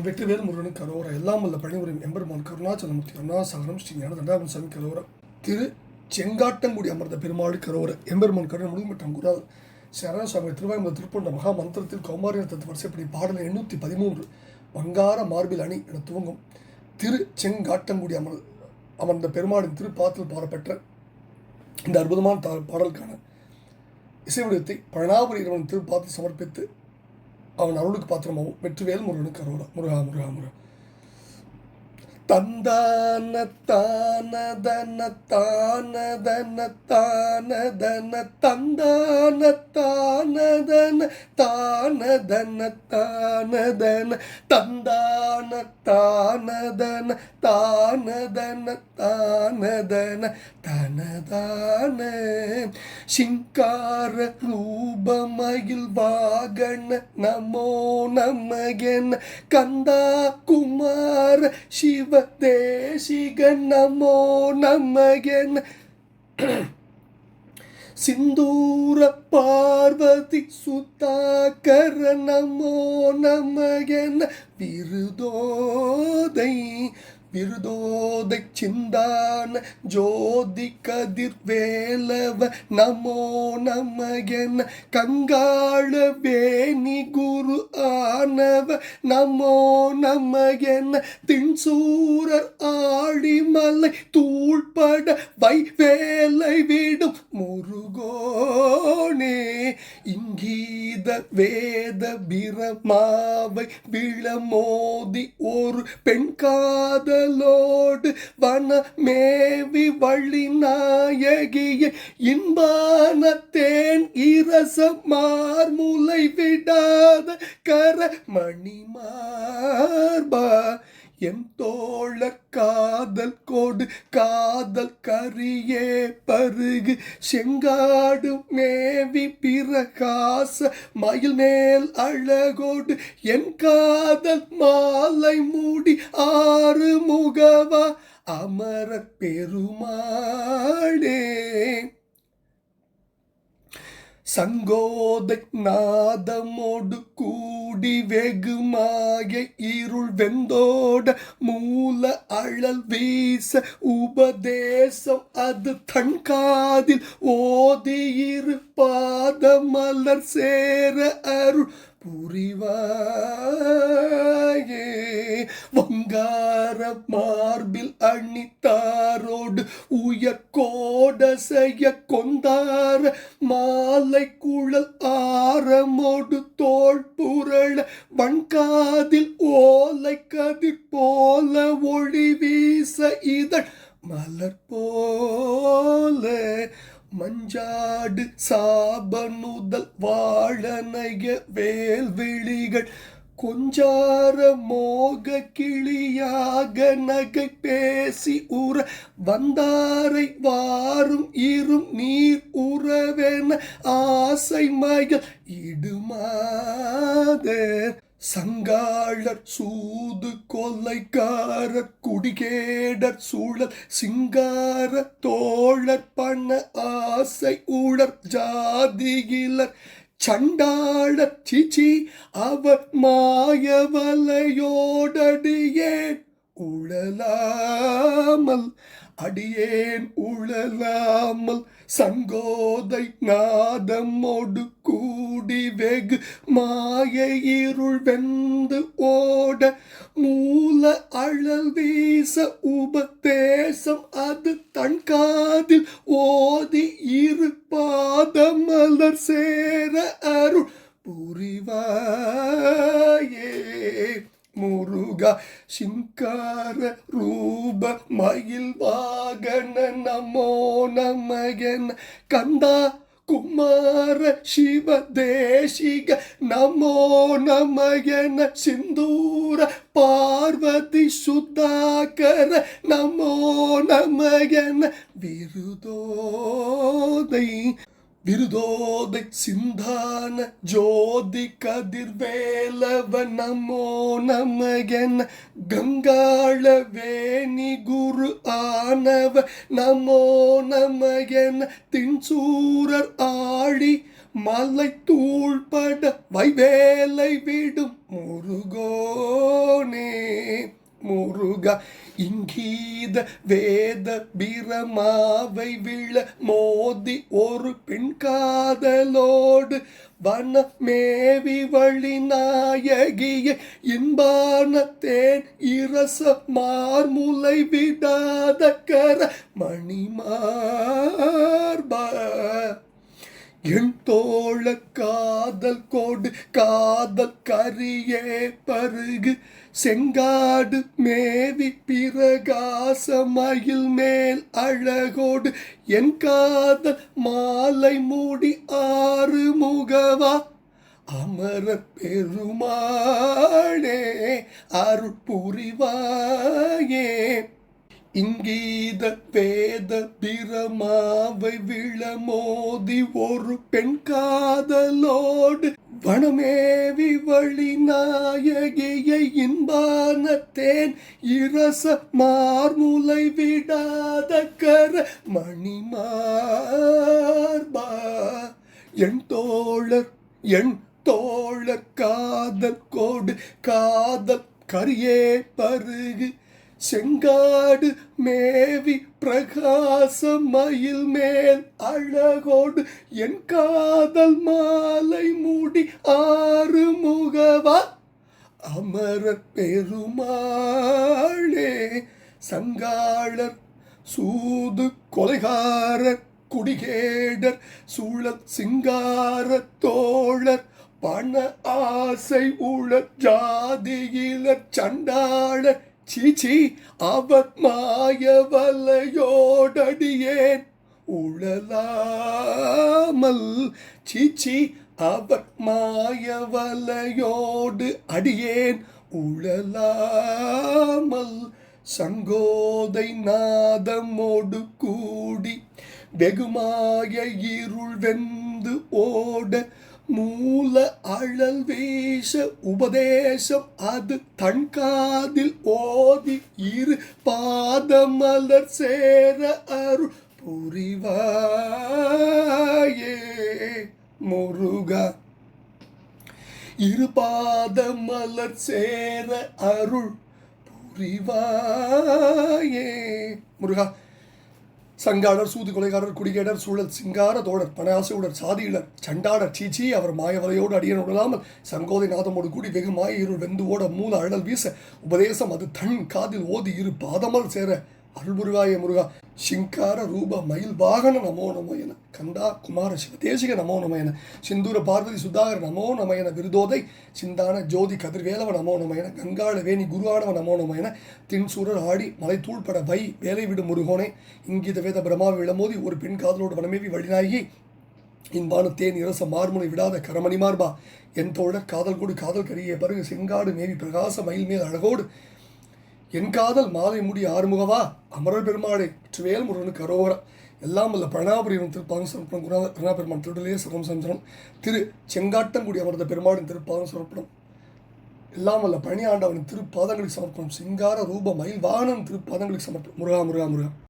வெற்றிவேல் முருகன் கரோர எல்லாம் வல்ல பணிபுரியும் எம்பெருமான் கருணாச்சலமூர்த்தி கருணாசாகரம் ஸ்ரீ ஞான தண்டாபன் சாமி கரோர திரு செங்காட்டங்குடி அமர்ந்த பெருமாள் கரோர எம்பெருமான் கருணை முழுமட்டம் குரால் சரண சுவாமி திருவாயுமல திருப்பண்ட மகா மந்திரத்தில் கௌமாரிய தத்துவ வரிசைப்படி பாடல் எண்ணூற்றி பதிமூன்று வங்கார மார்பில் அணி என துவங்கும் திரு செங்காட்டங்குடி அமர் அமர்ந்த பெருமாளின் திருப்பாத்தில் பாடப்பெற்ற இந்த அற்புதமான பாடலுக்கான இசை வடிவத்தை பழனாபுரி இறைவன் திருப்பாத்து சமர்ப்பித்து அவன் அருளுக்கு பாத்திரமாகவும் வெற்றிவேல் முருகனுக்கு அருளா முருகா முருகா முருகா. தந்தான தான தன தான தன தந்தான தான தன தான தந்தான தான தன தான தனதான சிங்கார ரூபமயில் வாகன நமோ நமகன் கந்தா குமார சிவ தேசிகன் நமோ நமகன் சிந்தூர பார்வதி சுத்தாக்கர நமோ நமகன் விருதோதை விருதோதை சிந்தான ஜோதி கதிர் வேலவ நமோ நமகன கங்காள வேணி குரு ஆனவ நமோ நமகன தின்சூரர் ஆழிமலை தூள்பட வைவேலை விடும் முருகோனே. இங்கீத வேத பிரமாவை விழமோதி ஒரு பெண் கடலோடு வனமேவி வழி நாயகிய இன்பானத்தேன் இரச மார்முலை விடாத கர மணிமார்பா என் தோழ காதல் கோடு காதல் கரியே பருகு செங்காடு மேவி பிரகாச மயில் மேல் அழகோடு என் காதல் மாலை மூடி ஆறு முகவா அமர பெருமாளே. சங்கோதை நாதமோடு கூ கூடி வெகுமாய இருள் வெந்தோட மூல அழல் வீச உபதேசம் அது தன்காதில் ஓதியிரு பாத மலர் சேர அருள் புரிவாயே. வங்கார மார்பில் அணித்தாரோடு உயர் கோட கொந்தார மாலை குழல் ஆரமோடு தோல் புரள வண்காதில் ஓலை கதிர் போல ஒளி வீச இதழ் மலர் போல மஞ்சாடு சாபனுதல் வாழனைய வேல்விழிகள் கொஞ்சார மோக கிளியாக நகை பேசி உற வந்தாரை வாரும் இரும் நீர் உறவென ஆசை மகள் இடுமாதே. சங்காளர் சூது கொலைக்காரர் குடிகேடர் சூழல் சிங்கார தோழர் பண்ண ஆசை ஊழர் ஜாதியிலர் சண்டாளர் சிச்சி அவர் மாயவலையோடடியே உழலாமல் அடியேன் உழலாமல் சங்கோதை நாதமோடு கூடி வெகு மாய இருள் வெந்து ஓட மூல அழல் வீச உபதேசம் அது தன் காதில் ஓதி இரு பாதமலர் சேர அருள் புரிவாயே. முருகா சிங்கார ரூப மயில் வாகன நமோ நமகன் கந்தா குமார சிவ தேசிக நமோ நமகன சிந்தூர பார்வதி சுதாகர நமோ நமகன விருதோதை விருதோதை சிந்தான ஜோதி கதிர்வேலவ நமோ நமகன். கங்காள வேணி குரு ஆனவ நமோ நமகன். தின்சூரர் ஆழி மலை தூள்பட வைவேலை விடும் முருகோனே. முருகா இங்கீத வேத பிரமாவை விழ மோதி ஒரு பெண் காதலோடு வன மேவி வழி நாயகிய இன்பானத்தேன் இரச மார்முலை விடாத கர மணிமா என் தோழ காதல் கோடு காதல் கரியே பருகு. செங்காடு மேவி பிரகாசமயில் மேல் அழகோடு. என் காதல் மாலை மூடி ஆறு முகவா. அமர பெருமாளே அருள் புரிவாயே இங்கீத வேத பிரமாவை விழமோதி ஒரு பெண் காதலோடு வனமேவி வழி நாயகியை இன்பானத்தேன். இரச மார்முலை விடாத கர மணிமார்பா. என் தோழர் என் தோழ காதல் கோடு காதல் கரியே பருகு. செங்காடு மேவி பிரகாச மயில் மேல் அழகோடு என் காதல் மாலை மூடி ஆறு முகவா அமரர் பெருமாளே சங்காளர் சூது கொலைகாரர் குடிகேடர் சூழல் சிங்கார தோழர் பண ஆசை உள ஜாதியிலர் சண்டாளர் சீச்சி அவர் மாயவலையோடடியேன். உழலாமல் சீச்சி அவர் மாயவலையோடு அடியேன். உழலாமல் சங்கோதை நாதமோடு கூடி வெகுமாய இருள் வெந்து ஓட மூல அழல் வீச உபதேசம் அது தன்காதில் ஓதி இரு பாதமலர் சேர அருள் புரிவாயே. முருகா இரு பாதமலர் சேர அருள் புரிவாயே. முருகா சங்காடர் சூது கொலைகாரர் குடிகேடர் சூழல் சிங்கார தோழர் பணாசையுடர் சாதியுடர் சண்டாடர் சீச்சி அவர் மாயவலையோடு அடியன் விடாமல் சங்கோதை நாதமோடு கூடி வெகு மாய இருள் வெந்து ஓட மூல அழல் வீச உபதேசம் அது தன் காதில் ஓதி இரு பாதமல் சேர அருள்புரிவாய முருகா சிங்கார ரூப மயில் வாகன நமோ நமயன கந்தா குமார சிவதேசிக நமோ நமயன சிந்தூர பார்வதி சுதாகர் நமோ நமயன விருதோதை சிந்தான ஜோதி கதிர்வேலவ நமோ நமயன கங்காள வேணி குருவாடவ நமோ நமயன தின்சூரர் ஆடி மலைத்தூள்பட வை வேலை விடு முருகோனே இங்கித வேத பிரமாவை விளமோதி ஒரு பெண் காதலோடு வனமேவி வழிநாயகி இன்பான தேன் இரச மார்முனை விடாத கரமணி மார்பா என் தோழர் காதல் கூடு காதல் கரியே பருகு செங்காடு மேவி பிரகாச மயில் மேல் அழகோடு என் காதல் மாலை முடி ஆறுமுகவா? அமரர் பெருமாளை வெற்றிவேல் முருகனுக்கு அரோகரா. எல்லாம் வல்ல பிரணாபுரியும் திருப்பாங்க சமர்ப்பணம். குருநாத பிரணா திருடலே சரம் சஞ்சனம் திரு செங்காட்டங்குடி அமர்ந்த பெருமாளின் திருப்பாங்க சமர்ப்பணம். எல்லாம் வல்ல பழனி ஆண்டவனின் திருப்பாதங்களுக்கு சமர்ப்பணம். சிங்கார ரூப மயில் வாகனம் திருப்பாதங்களுக்கு சமர்ப்பணம் முருகா முருகா முருகா.